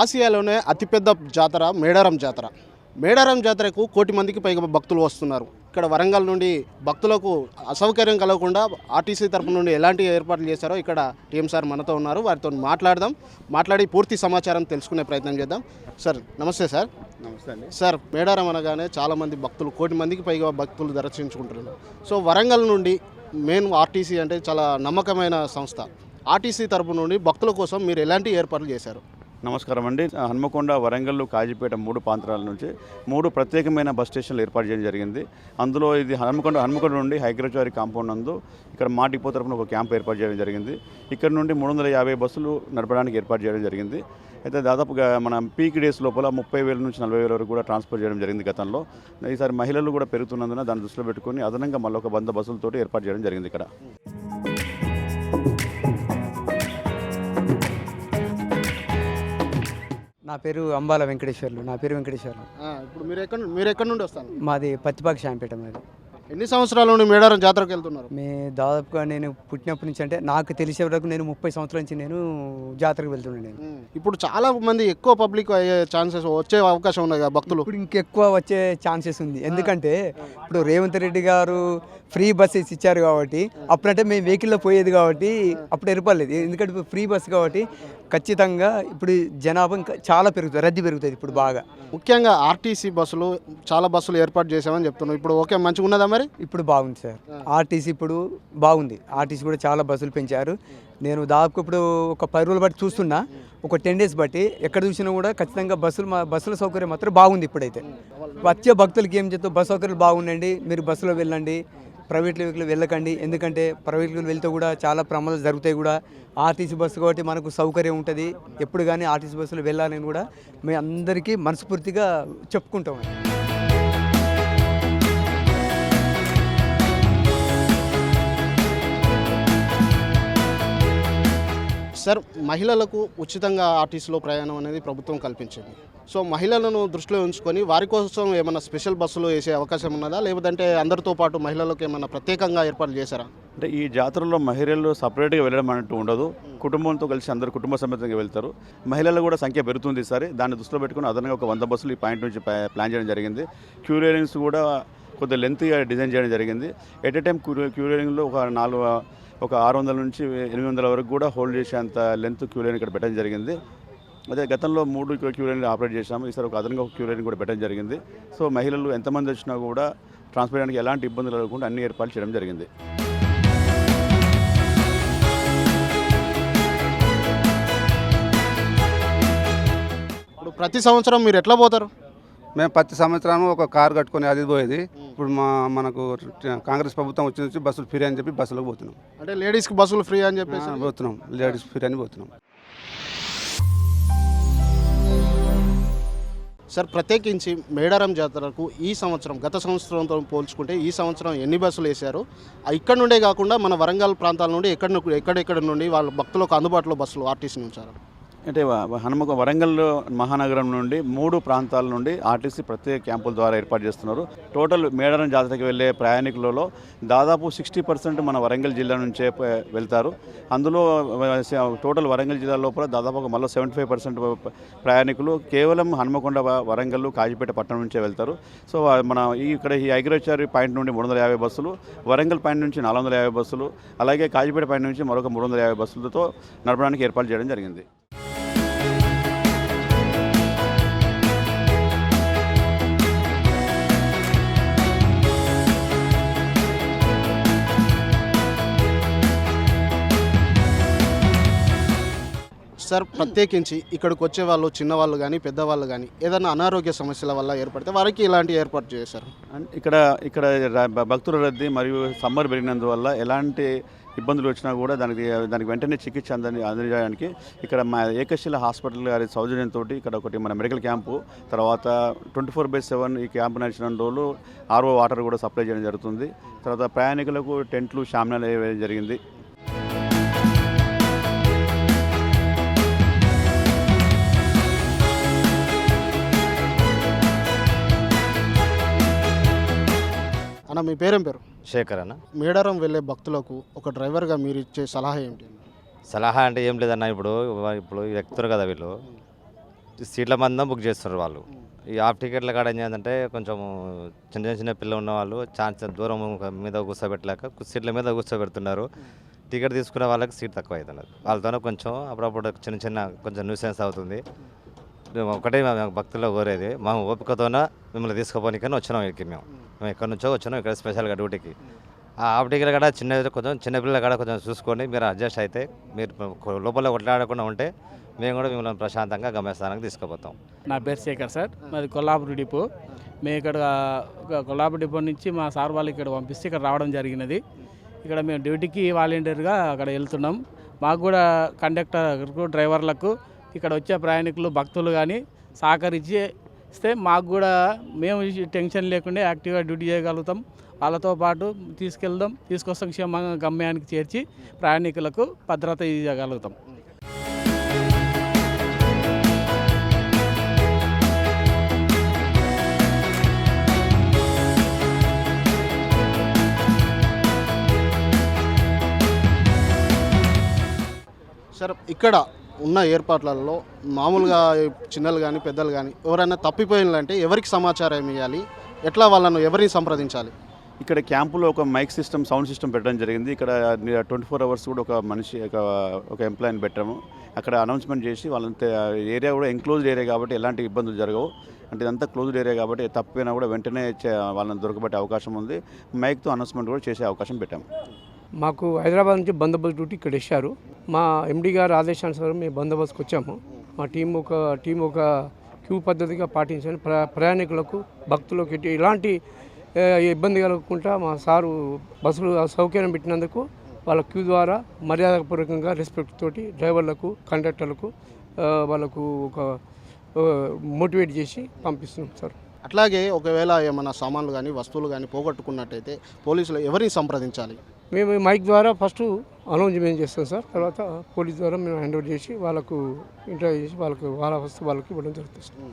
ఆసియాలోనే అతిపెద్ద జాతర మేడారం జాతర. మేడారం జాతరకు కోటి మందికి పైగా భక్తులు వస్తున్నారు. ఇక్కడ వరంగల్ నుండి భక్తులకు అసౌకర్యం కలగకుండా ఆర్టీసీ తరపు నుండి ఎలాంటి ఏర్పాట్లు చేశారో ఇక్కడ టీఎం సార్ మనతో ఉన్నారు. వారితో మాట్లాడదాం. మాట్లాడి పూర్తి సమాచారం తెలుసుకునే ప్రయత్నం చేద్దాం. సార్ నమస్తే సార్. నమస్తే అండి. సార్ మేడారం అనగానే చాలామంది భక్తులు కోటి మందికి పైగా భక్తులు దర్శించుకుంటున్నారు. సో వరంగల్ నుండి మెయిన్ ఆర్టీసీ అంటే చాలా నమ్మకమైన సంస్థ. ఆర్టీసీ తరపు నుండి భక్తుల కోసం మీరు ఎలాంటి ఏర్పాట్లు చేశారు? నమస్కారం అండి. హన్మకొండ వరంగల్ కాజీపేట మూడు ప్రాంతాల నుంచి మూడు ప్రత్యేకమైన బస్ స్టేషన్లు ఏర్పాటు చేయడం జరిగింది. అందులో ఇది హన్మకొండ హన్మకొండ నుండి హైగ్రచారి కాంపౌండ్ నందు ఇక్కడ మా డిపో తరఫున ఒక క్యాంప్ ఏర్పాటు చేయడం జరిగింది. ఇక్కడ నుండి మూడు వందల యాభై బస్సులు నడపడానికి ఏర్పాటు చేయడం జరిగింది. అయితే దాదాపుగా మన పీక్ డేస్ లోపల ముప్పై వేల నుంచి నలభై వేల వరకు కూడా ట్రాన్స్ఫర్ చేయడం జరిగింది గతంలో. ఈసారి మహిళలు కూడా పెరుగుతున్నందున దాన్ని దృష్టిలో పెట్టుకుని అదనంగా మళ్ళీ ఒక వంద బస్సులతోటి ఏర్పాటు చేయడం జరిగింది ఇక్కడ. నా పేరు అంబాల వెంకటేశ్వర్లు. నా పేరు వెంకటేశ్వర్లు. ఇప్పుడు మీరు ఎక్కడ మీరు ఎక్కడి నుండి వస్తారు? మాది పత్తిపాక శాంపేట మాది. ఎన్ని సంవత్సరాల నుండి మేడారం జాతరకు వెళ్తున్నారు? మే దాదాపుగా నేను పుట్టినప్పటి నుంచి అంటే నాకు తెలిసే వరకు నేను ముప్పై సంవత్సరాల నుంచి నేను జాతరకు వెళ్తున్నాను నేను. ఇప్పుడు చాలా మంది ఎక్కువ పబ్లిక్ అయ్యే ఛాన్సెస్ వచ్చే అవకాశం ఉన్నాయి కదా భక్తులు. ఇప్పుడు ఇంకెక్కువ వచ్చే ఛాన్సెస్ ఉంది. ఎందుకంటే ఇప్పుడు రేవంత్ రెడ్డి గారు ఫ్రీ బస్సెస్ ఇచ్చారు కాబట్టి అప్పుడంటే మేము వెహికల్లో పోయేది కాబట్టి అప్పుడు ఏర్పడలేదు ఎందుకంటే ఇప్పుడు ఫ్రీ బస్ కాబట్టి ఖచ్చితంగా ఇప్పుడు జనాభా ఇంకా చాలా పెరుగుతుంది రద్దీ పెరుగుతుంది ఇప్పుడు బాగా. ముఖ్యంగా ఆర్టీసీ బస్సులు చాలా బస్సులు ఏర్పాటు చేసామని చెప్తున్నాం. ఇప్పుడు ఓకే మంచిగా ఉన్నదా మరి? ఇప్పుడు బాగుంది సార్. ఆర్టీసీ ఇప్పుడు బాగుంది. ఆర్టీసీ కూడా చాలా బస్సులు పెంచారు. నేను దాదాపు ఇప్పుడు ఒక పది రోజులు బట్టి చూస్తున్నా. ఒక టెన్ డేస్ బట్టి ఎక్కడ చూసినా కూడా ఖచ్చితంగా బస్సులు మా బస్సుల సౌకర్యం మాత్రం బాగుంది ఇప్పుడైతే. వచ్చే భక్తులకి ఏం చెప్తా బస్సు సౌకర్యాలు బాగుండండి. మీరు బస్సులో వెళ్ళండి. ప్రైవేట్ వెహికల్ వెళ్ళకండి. ఎందుకంటే ప్రైవేట్ వెహికల్ వెళ్తే కూడా చాలా ప్రమాదాలు జరుగుతాయి కూడా. ఆర్టీసీ బస్సు కాబట్టి మనకు సౌకర్యం ఉంటుంది. ఎప్పుడు కానీ ఆర్టీసీ బస్సులో వెళ్ళాలని కూడా మేము అందరికీ మనస్ఫూర్తిగా చెప్పుకుంటాం సార్ మహిళలకు ఉచితంగా ఆర్టీసీలో ప్రయాణం అనేది ప్రభుత్వం కల్పించింది. సో మహిళలను దృష్టిలో ఉంచుకొని వారి కోసం ఏమైనా స్పెషల్ బస్సులు వేసే అవకాశం ఉన్నదా? లేదంటే అందరితో పాటు మహిళలకు ఏమైనా ప్రత్యేకంగా ఏర్పాట్లు చేశారా? అంటే ఈ జాతరలో మహిళలు సపరేట్గా వెళ్ళడం అంటూ ఉండదు. కుటుంబంతో కలిసి అందరు కుటుంబ సమేతంగా వెళ్తారు. మహిళలు కూడా సంఖ్య పెరుగుతుంది సరే దాన్ని దృష్టిలో పెట్టుకుని అదనంగా ఒక వంద బస్సులు ఈ పాయింట్ నుంచి ప్లాన్ చేయడం జరిగింది. క్యూరియరింగ్స్ కూడా కొద్దిగా లెంత్గా డిజైన్ చేయడం జరిగింది. ఎట్ ఎ టైం క్యూరియరింగ్లో ఒక నాలుగు ఒక ఆరు వందల నుంచి ఎనిమిది వందల వరకు కూడా హోల్డ్ చేసేంత లెంత్ క్యూరియరింగ్ ఇక్కడ పెట్టడం జరిగింది. అదే గతంలో మూడు క్యూరియరింగ్ ఆపరేట్ చేశాము. ఈసారి ఒక అదనంగా ఒక క్యూరియరింగ్ కూడా పెట్టడం జరిగింది. సో మహిళలు ఎంతమంది వచ్చినా కూడా ట్రాన్స్పోర్ట్ ఎలాంటి ఇబ్బందులు లేకుండా అన్ని ఏర్పాట్లు చేయడం జరిగింది. ప్రతి సంవత్సరం మీరు ఎట్లా పోతారు? మేము ప్రతి సంవత్సరం ఒక కారు కట్టుకొని అది పోయేది. ఇప్పుడు మా మనకు కాంగ్రెస్ ప్రభుత్వం వచ్చి నుంచి బస్సులు ఫ్రీ అని చెప్పి బస్సులకు పోతున్నాం. అంటే లేడీస్కి బస్సులు ఫ్రీ అని చెప్పేసి? పోతున్నాం. లేడీస్ ఫ్రీ అని పోతున్నాం. సార్ ప్రత్యేకించి మేడారం జాతరకు ఈ సంవత్సరం గత సంవత్సరంతో పోల్చుకుంటే ఈ సంవత్సరం ఎన్ని బస్సులు వేశారు? ఇక్కడ నుండే కాకుండా మన వరంగల్ ప్రాంతాల నుండి ఎక్కడ ఎక్కడెక్కడ నుండి వాళ్ళ భక్తులకు అందుబాటులో బస్సులు ఆర్టీసీ ఉంచారు అంటే వ- వరంగల్ మహానగరం నుండి మూడు ప్రాంతాల నుండి ఆర్టీసీ ప్రత్యేక క్యాంపుల ద్వారా ఏర్పాటు చేస్తున్నారు. టోటల్ మేడారం జాతరకి వెళ్ళే ప్రయాణికులలో దాదాపు సిక్స్టీ పర్సెంట్ మన వరంగల్ జిల్లా నుంచే వెళ్తారు. అందులో టోటల్ వరంగల్ జిల్లా లోపల దాదాపు ఒక మళ్ళీ సెవెంటీ ఫైవ్ పర్సెంట్ ప్రయాణికులు కేవలం హనుమకొండ వరంగల్ కాజీపేట పట్టణం నుంచే వెళ్తారు. సో మన ఈ ఇక్కడ ఈ అగ్రికల్చర్ పాయింట్ నుండి మూడు వందల యాభై బస్సులు వరంగల్ పాయింట్ నుంచి నాలుగు వందల యాభై బస్సులు అలాగే కాజీపేట పాయింట్ నుంచి మరొక మూడు వందల యాభై బస్సులతో నడపడానికి ఏర్పాటు చేయడం జరిగింది. సార్ ప్రత్యేకించి ఇక్కడికి వచ్చే వాళ్ళు చిన్నవాళ్ళు కానీ పెద్దవాళ్ళు కానీ ఏదైనా అనారోగ్య సమస్యల వల్ల ఏర్పడితే వారికి ఇలాంటి ఏర్పాటు చేశారు. అండ్ ఇక్కడ ఇక్కడ భక్తుల రద్దీ మరియు సమ్మర్ పెరిగినందువల్ల ఎలాంటి ఇబ్బందులు వచ్చినా కూడా దానికి దానికి వెంటనే చికిత్స అందని అందజేయడానికి ఇక్కడ మా ఏకశిల హాస్పిటల్ గారి సౌజన్యంతో ఇక్కడ ఒకటి మన మెడికల్ క్యాంపు తర్వాత ట్వంటీ ఫోర్ బై సెవెన్ ఈ క్యాంపు నడిచిన రోజులు ఆర్ఓ వాటర్ కూడా సప్లై చేయడం జరుగుతుంది. తర్వాత ప్రయాణికులకు టెంట్లు షామ్నాలు వేయడం జరిగింది. అన్న మీ పేరేం పేరు? శేఖర్ అన్న. మేడారం వెళ్ళే భక్తులకు ఒక డ్రైవర్గా మీరు ఇచ్చే సలహా ఏంటి? సలహా అంటే ఏం లేదన్న ఇప్పుడు ఇప్పుడు ఎక్కుతారు కదా వీళ్ళు. సీట్ల మందం బుక్ చేస్తున్నారు వాళ్ళు. ఈ హాఫ్ టికెట్ల కాడ ఏం చేయాలంటే కొంచెం చిన్న చిన్న పిల్లలు ఉన్న వాళ్ళు ఛాన్స్ దూరం మీద కూర్చోబెట్టలేక సీట్ల మీద కూర్చోబెడుతున్నారు. టికెట్ తీసుకునే వాళ్ళకి సీట్ తక్కువ అవుతున్నది. వాళ్ళతోనే కొంచెం అప్పుడప్పుడు చిన్న చిన్న కొంచెం న్యూసెన్స్ అవుతుంది. మేము ఒకటే మేము భక్తుల్లో కోరేది మా ఓపికతోన మిమ్మల్ని తీసుకుపోనికని వచ్చినాం ఇక్కడికి మేము. మేము ఎక్కడి నుంచో వచ్చినాం ఇక్కడ స్పెషల్గా డ్యూటీకి. ఆ హాఫ్ కూడా చిన్న కొంచెం చిన్నపిల్లల కూడా కొంచెం చూసుకోండి మీరు అడ్జస్ట్ అయితే మీరు లోపల కొట్లాడకుండా ఉంటే మేము కూడా మిమ్మల్ని ప్రశాంతంగా గమ్యస్థానానికి తీసుకుపోతాం. నా పేరు శేఖర్ సార్. మాది కొల్లాపూర్ డిపో. మేము ఇక్కడ ఒక కొల్లాపూర్ డిపో నుంచి మా సార్ వాళ్ళు ఇక్కడ పంపిస్తే ఇక్కడ రావడం జరిగినది. ఇక్కడ మేము డ్యూటీకి వాలంటీర్గా అక్కడ వెళ్తున్నాం. మాకు కూడా కండక్టర్కు డ్రైవర్లకు ఇక్కడ వచ్చే ప్రయాణికులు భక్తులు కానీ సహకరించి ఇస్తే మాకు కూడా మేము టెన్షన్ లేకుండా యాక్టివ్గా డ్యూటీ చేయగలుగుతాం. వాళ్ళతో పాటు తీసుకెళ్దాం తీసుకొస్తాం క్షేమంగా గమ్యానికి చేర్చి ప్రయాణికులకు భద్రత ఇవ్వగలుగుతాం సార్ ఇక్కడ ఉన్న ఏర్పాట్లలో మామూలుగా చిన్నలు కానీ పెద్దలు కానీ ఎవరైనా తప్పిపోయినంటే ఎవరికి సమాచారం ఇవ్వాలి? ఎట్లా వాళ్ళను ఎవరిని సంప్రదించాలి? ఇక్కడ క్యాంపులో ఒక మైక్ సిస్టమ్ సౌండ్ సిస్టమ్ పెట్టడం జరిగింది. ఇక్కడ ట్వంటీ ఫోర్ అవర్స్ కూడా ఒక మనిషి ఒక ఒక ఎంప్లాయీని పెట్టాము. అక్కడ అనౌన్స్మెంట్ చేసి వాళ్ళంతా ఏరియా కూడా ఎంక్లోజ్డ్ ఏరియా కాబట్టి ఎలాంటి ఇబ్బందులు జరగవు. అంటే ఇదంతా క్లోజ్డ్ ఏరియా కాబట్టి తప్పిపోయినా కూడా వెంటనే వాళ్ళని దొరకబట్టే అవకాశం ఉంది. మైక్తో అనౌన్స్మెంట్ కూడా చేసే అవకాశం పెట్టాము. మాకు హైదరాబాద్ నుంచి బందోబస్తు డ్యూటీ ఇక్కడ ఇచ్చారు. మా ఎండి గారు ఆదేశానుసారం మేము బందోబస్తుకు వచ్చాము. మా టీం ఒక టీం ఒక క్యూ పద్ధతిగా పాటించాను ప్ర ప్రయాణికులకు భక్తులకు ఇలాంటి ఇబ్బంది కలగకుండా మా సారు బస్సులు సౌకర్యం పెట్టినందుకు వాళ్ళ క్యూ ద్వారా మర్యాదపూర్వకంగా రెస్పెక్ట్ తోటి డ్రైవర్లకు కండక్టర్లకు వాళ్ళకు ఒక మోటివేట్ చేసి పంపిస్తున్నాం సార్. అట్లాగే ఒకవేళ ఏమైనా సామాన్లు కానీ వస్తువులు కానీ పోగొట్టుకున్నట్టయితే పోలీసులు ఎవరిని సంప్రదించాలి? మేము మైక్ ద్వారా ఫస్ట్ అనౌన్స్మెంట్ చేస్తాం సార్. తర్వాత పోలీస్ ద్వారా మేము హ్యాండ్ ఓవర్ చేసి వాళ్ళకు ఇంటర్వ్యూ చేసి వాళ్ళకు వాళ్ళ వస్తు వాళ్ళకి ఇవ్వడం జరుగుతుంది సార్.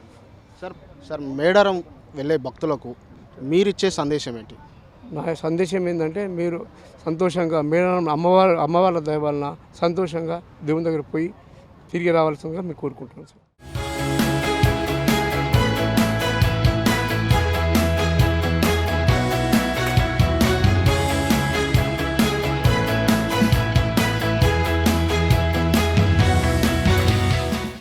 సార్ సార్ మేడారం వెళ్ళే భక్తులకు మీరిచ్చే సందేశం ఏంటి? నా సందేశం ఏంటంటే మీరు సంతోషంగా మేడం అమ్మవారి అమ్మవారి దయ వలన సంతోషంగా దేవుని దగ్గర పోయి తిరిగి రావాల్సిందిగా మీకు కోరుకుంటున్నాను సార్.